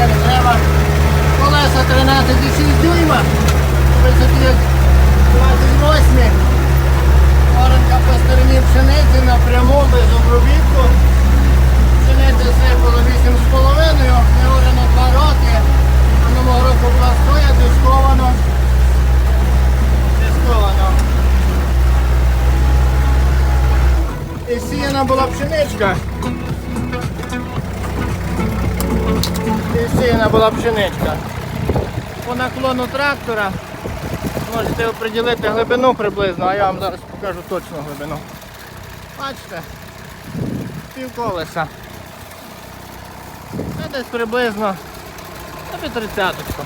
така дерева. Колеса 13,6 дюйма, 28. Оранка по стороні пшениці напряму без обробітку. Пшениця сипала 8,5, обмірено 2 роки. Минулого року була стоя, дисковано. Дисковано. І сіяна була пшеничка. Сіяна була пшеничка. По наклону трактора можете оприділити глибину приблизно, а я вам зараз покажу точну глибину. Бачите? Пів колеса. Це десь приблизно на пів тридцяточку.